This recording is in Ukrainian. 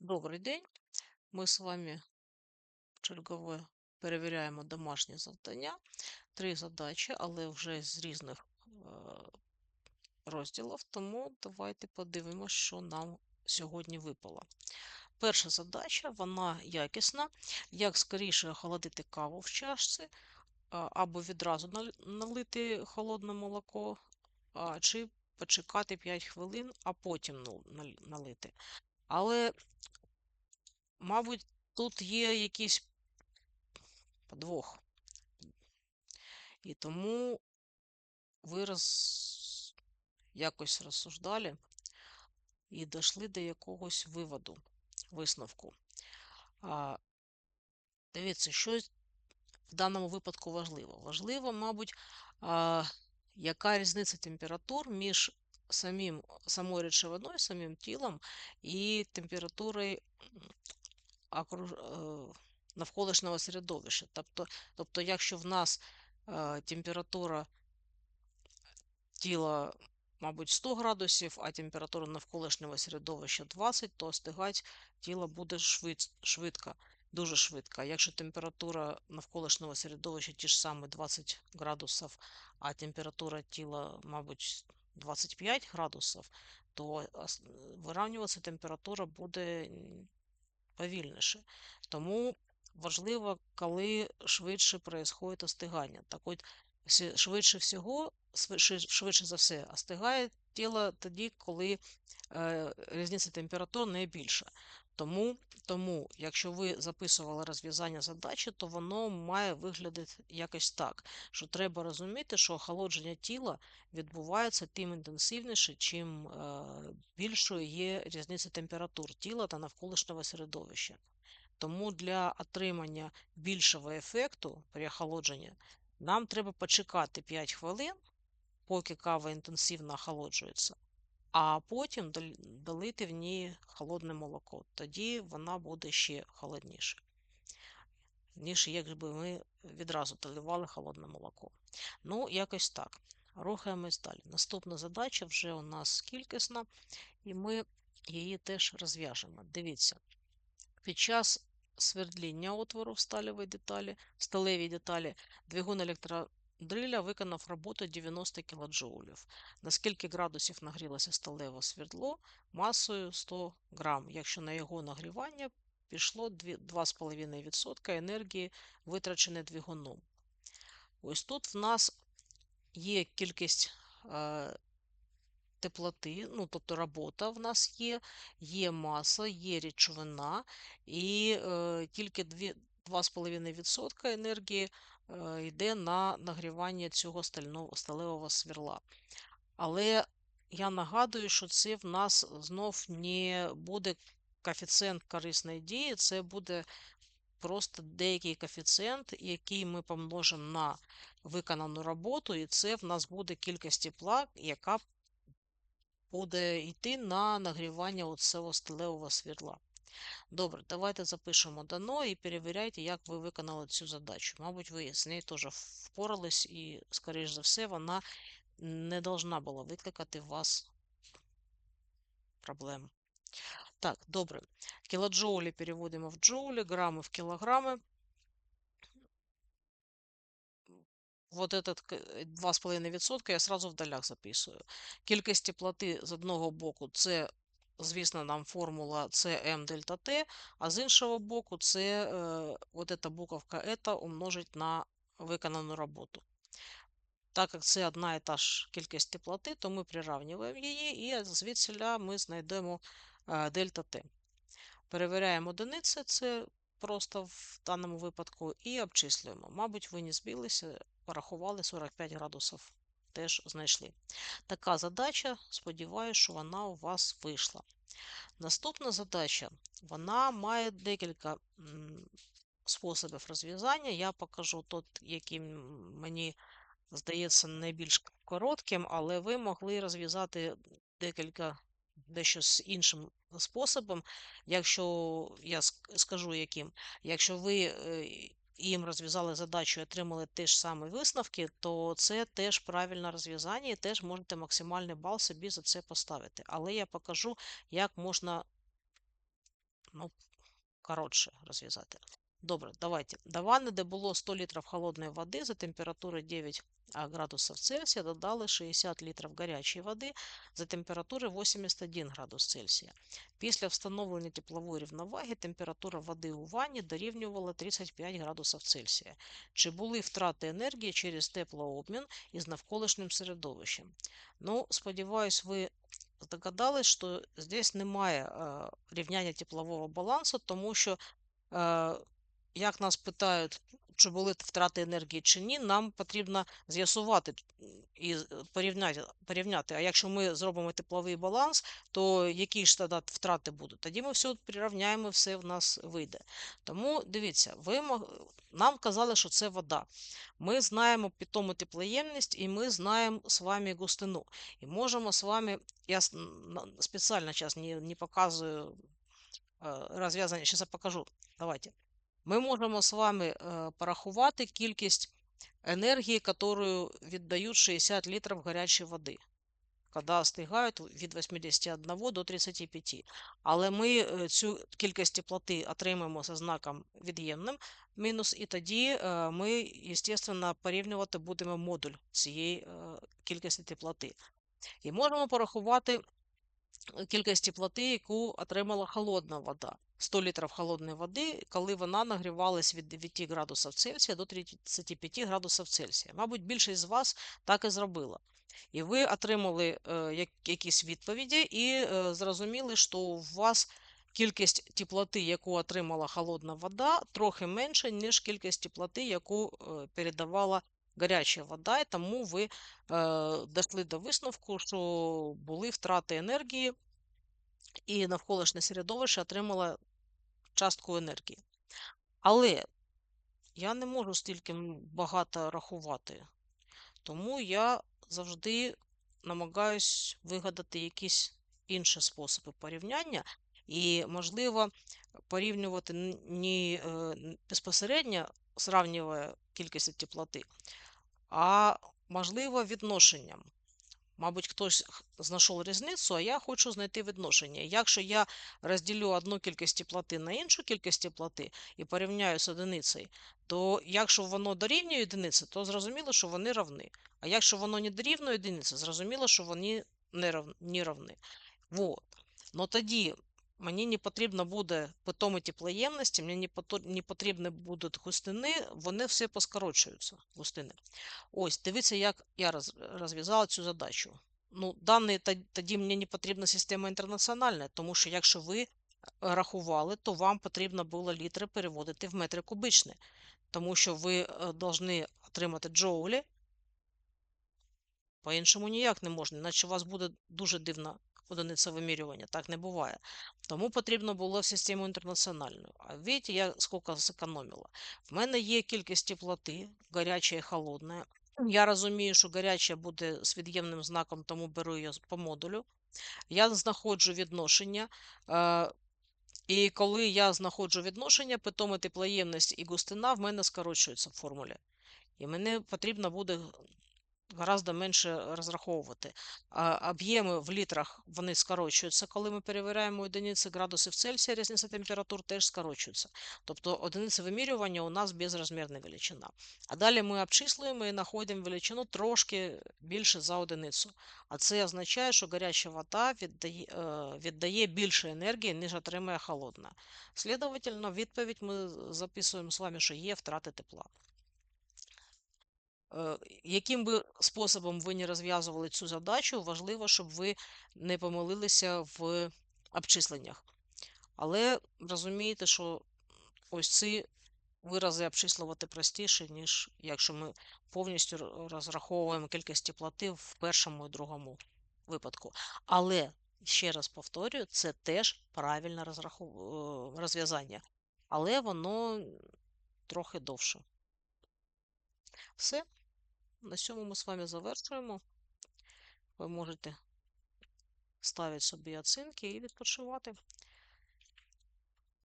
Добрий день. Ми з вами чергове перевіряємо домашні завдання. Три задачі, але вже з різних розділів. Тому давайте подивимося, що нам сьогодні випало. Перша задача, вона якісна. Як скоріше охолодити каву в чашці, або відразу налити холодне молоко, чи почекати 5 хвилин, а потім ну- налити. Але Мабуть, тут є якийсь подвох. І тому ви роз... якось розсуждали і дійшли до якогось виводу, висновку. А, Дивіться, що в даному випадку важливо. Важливо, мабуть, а, яка різниця температур між самим, самою речовиною, самим тілом і температурою окруж... е, навколишнього середовища. Тобто, тобто, якщо в нас е, температура тіла, мабуть, 100 градусів, а температура навколишнього середовища 20, то остигати тіло буде швид... швидко, дуже швидко. Якщо температура навколишнього середовища ті ж самі 20 градусів, а температура тіла, мабуть, 25 градусів, то вирівнюватися температура буде повільніше. Тому важливо, коли швидше происходить остигання. Так от, швидше всього, швидше за все, остигає тіло тоді, коли е, різниця температур найбільша. Тому, тому, якщо ви записували розв'язання задачі, то воно має виглядати якось так, що треба розуміти, що охолодження тіла відбувається тим інтенсивніше, чим е, більшою є різниця температур тіла та навколишнього середовища. Тому для отримання більшого ефекту при охолодженні нам треба почекати 5 хвилин, поки кава інтенсивно охолоджується, а потім долити в ній холодне молоко. Тоді вона буде ще холодніше, ніж якби ми відразу доливали холодне молоко. Ну, якось так. Рухаємось далі. Наступна задача вже у нас кількісна, і ми її теж розв'яжемо. Дивіться, під час свердління отвору в сталевій деталі, сталевій деталі двигун електродриля виконав роботу 90 кДж. На скільки градусів нагрілося сталеве свердло масою 100 грам, якщо на його нагрівання пішло 2,5% енергії, витрачене двигуном. Ось тут в нас є кількість е, теплоти, ну, тобто робота в нас є, є маса, є речовина, і е, тільки 2,5% енергії е, йде на нагрівання цього сталевого сверла. Але я нагадую, що це в нас знов не буде коефіцієнт корисної дії, це буде просто деякий коефіцієнт, який ми помножимо на виконану роботу, і це в нас буде кількість тепла, яка буде йти на нагрівання цього сталевого світла. Добре, давайте запишемо дано і перевіряйте, як ви виконали цю задачу. Мабуть, ви з нею теж впорались, і, скоріш за все, вона не должна була викликати у вас проблем. Так, добре. Кілоджоулі переводимо в джоулі, грами в кілограми. вот этот 2,5% я сразу в долях записую. Кількість теплоти з одного боку це, звісно, нам формула CM дельта T, а з іншого боку, це е, вот эта буковка ETA умножить на виконану роботу. Так як це одна і та ж кількість теплоти, то ми приравнюємо її, і звідсіля ми знайдемо е, дельта T. Перевіряємо одиниці, це просто в даному випадку, і обчислюємо. Мабуть, ви не збилися, порахували 45 градусів, теж знайшли. Така задача, сподіваюся, що вона у вас вийшла. Наступна задача, вона має декілька способів розв'язання. Я покажу тот, який мені здається найбільш коротким, але ви могли розв'язати декілька дещо з іншим способом, якщо я скажу яким, якщо ви е, їм розв'язали задачу і отримали ті ж самі висновки, то це теж правильне розв'язання і теж можете максимальний бал собі за це поставити. Але я покажу, як можна ну, коротше розв'язати. Добре, давайте. До ванни, де було 100 літрів холодної води за температури 9 а, градусів Цельсія, додали 60 літрів гарячої води за температури 81 градус Цельсія. Після встановлення теплової рівноваги температура води у ванні дорівнювала 35 градусів Цельсія. Чи були втрати енергії через теплообмін із навколишнім середовищем? Ну, сподіваюсь, ви здогадались, що здесь немає е, рівняння теплового балансу, тому що е, як нас питають, чи були втрати енергії чи ні, нам потрібно з'ясувати і порівняти, порівняти. А якщо ми зробимо тепловий баланс, то які ж тоді втрати будуть? Тоді ми все прирівняємо, все в нас вийде. Тому дивіться, ви нам казали, що це вода. Ми знаємо питому теплоємність і ми знаємо з вами густину. І можемо з вами, я спеціально зараз не, не показую е, розв'язання, зараз я покажу. Давайте. Ми можемо з вами е, порахувати кількість енергії, яку віддають 60 літрів гарячої води, коли остигають від 81 до 35. Але ми е, цю кількість теплоти отримаємо за знаком від'ємним мінус, і тоді е, ми, звісно, порівнювати будемо модуль цієї кількості теплоти. І можемо порахувати кількість теплоти, яку отримала холодна вода. 100 літрів холодної води, коли вона нагрівалась від 9 градусів Цельсія до 35 градусів Цельсія. Мабуть, більшість з вас так і зробила. І ви отримали е, якісь відповіді і е, зрозуміли, що у вас кількість теплоти, яку отримала холодна вода, трохи менше, ніж кількість теплоти, яку е, передавала гаряча вода, і тому ви дійшли до висновку, що були втрати енергії, і навколишнє середовище отримало частку енергії. Але я не можу стільки багато рахувати, тому я завжди намагаюсь вигадати якісь інші способи порівняння, і, можливо, порівнювати не безпосередньо сравнює кількість теплоти, а можливо відношенням. Мабуть, хтось знайшов різницю, а я хочу знайти відношення. Якщо я розділю одну кількість теплоти на іншу кількість теплоти і порівняю з одиницею, то якщо воно дорівнює одиниці, то зрозуміло, що вони равні. А якщо воно не дорівнює одиниці, зрозуміло, що вони не рав- не равні. Вот. Но тоді мені не потрібно буде питоми теплоємності, мені не потрібні будуть густини, вони все поскорочуються, густини. Ось, дивіться, як я розв'язала цю задачу. Ну, дані тоді мені не потрібна система інтернаціональна, тому що якщо ви е, рахували, то вам потрібно було літри переводити в метри кубичні, тому що ви е, повинні отримати джоулі, по-іншому ніяк не можна, іначе у вас буде дуже дивна одиниця вимірювання, так не буває. Тому потрібно було систему інтернаціональну. А бачите, я скільки зекономила. В мене є кількість теплоти, гаряча і холодна. Я розумію, що гаряча буде з від'ємним знаком, тому беру її по модулю. Я знаходжу відношення. Е, і коли я знаходжу відношення, питома теплоємність і густина в мене скорочуються в формулі. І мені потрібно буде гораздо менше розраховувати. Об'єми в літрах вони скорочуються, коли ми перевіряємо одиниці градусів Цельсія, різниця температур теж скорочується. Тобто одиниця вимірювання у нас безрозмірна величина. А далі ми обчислюємо і знаходимо величину трошки більше за одиницю. А це означає, що гаряча вода віддає, е, віддає більше енергії, ніж отримує холодна. Слідовательно, відповідь ми записуємо з вами, що є втрати тепла. Е, Яким би способом ви не розв'язували цю задачу, важливо, щоб ви не помилилися в обчисленнях. Але розумієте, що ось ці вирази обчислювати простіше, ніж якщо ми повністю розраховуємо кількість теплоти в першому і другому випадку. Але, ще раз повторюю, це теж правильне е, розв'язання. Але воно трохи довше. Все. На цьому ми з вами завершуємо. Ви можете ставити собі оцінки і відпочивати.